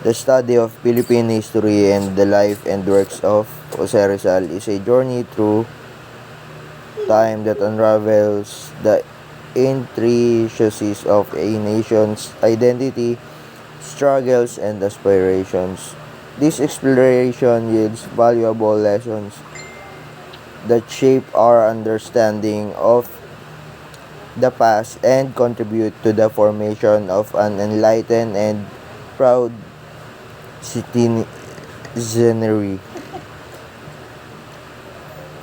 The study of Philippine history and the life and works of Jose Rizal is a journey through time that unravels the intricacies of a nation's identity, struggles, and aspirations. This exploration yields valuable lessons that shape our understanding of the past and contribute to the formation of an enlightened and proud citizenry.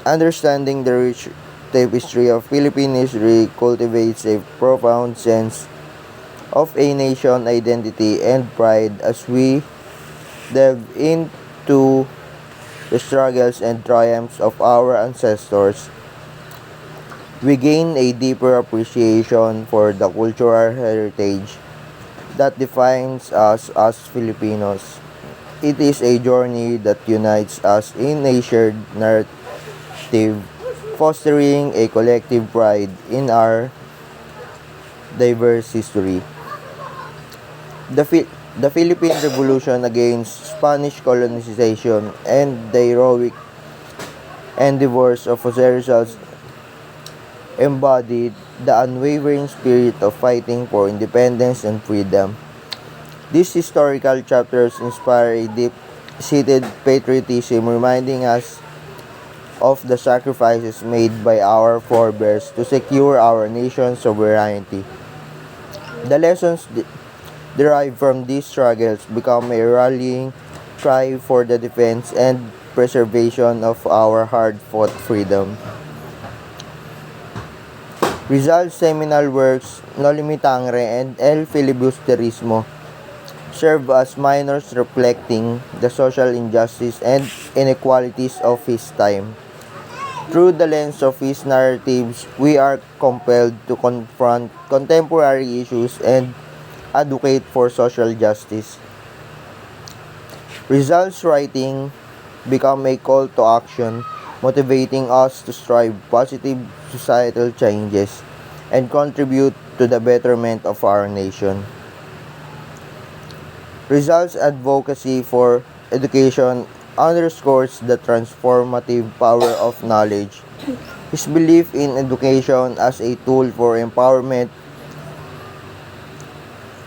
Understanding the rich tapestry of Philippine history cultivates a profound sense of a nation identity and pride as we delve into the struggles and triumphs of our ancestors. We gain a deeper appreciation for the cultural heritage that defines us as Filipinos. It is a journey that unites us in a shared narrative, fostering a collective pride in our diverse history. The, Fi- the Philippine Revolution against Spanish colonization and the heroic endeavors of Jose Rizal's embodied the unwavering spirit of fighting for independence and freedom. These historical chapters inspire a deep-seated patriotism reminding us of the sacrifices made by our forebears to secure our nation's sovereignty. The lessons de- derived from these struggles become a rallying cry for the defense and preservation of our hard-fought freedom. Rizal's seminal works, No Limitangre and El Filibusterismo, serve as minors reflecting the social injustice and inequalities of his time. Through the lens of his narratives, we are compelled to confront contemporary issues and advocate for social justice. Results writing become a call to action, motivating us to strive positive societal changes and contribute to the betterment of our nation. Rizal's advocacy for education underscores the transformative power of knowledge. His belief in education as a tool for empowerment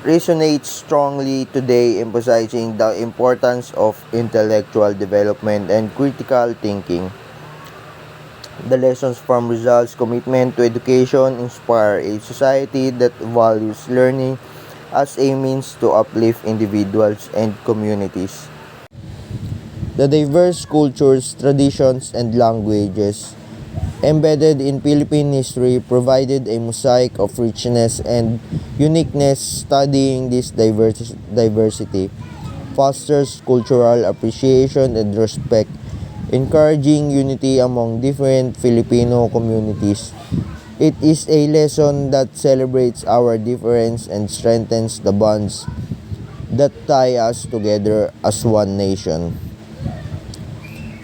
resonates strongly today, emphasizing the importance of intellectual development and critical thinking. The lessons from Rizal's commitment to education inspire a society that values learning as a means to uplift individuals and communities. The diverse cultures, traditions, and languages embedded in Philippine history provided a mosaic of richness and uniqueness. Studying this divers- diversity fosters cultural appreciation and respect, encouraging unity among different Filipino communities. It is a lesson that celebrates our difference and strengthens the bonds that tie us together as one nation.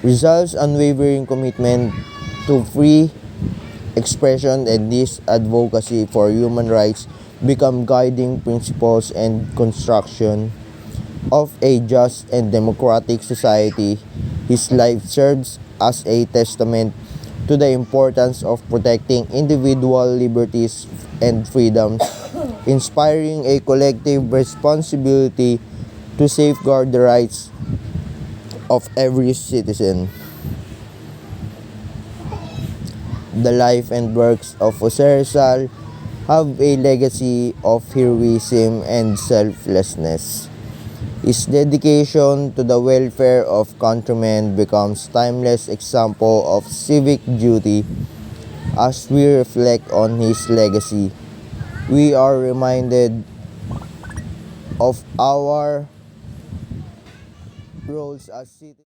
Rizal's unwavering commitment to free expression and this advocacy for human rights become guiding principles and construction of a just and democratic society. His life serves as a testament to the importance of protecting individual liberties and freedoms, inspiring a collective responsibility to safeguard the rights of every citizen. The life and works of Jose Rizal have a legacy of heroism and selflessness. His dedication to the welfare of countrymen becomes timeless example of civic duty as we reflect on his legacy. We are reminded of our roles as citizens.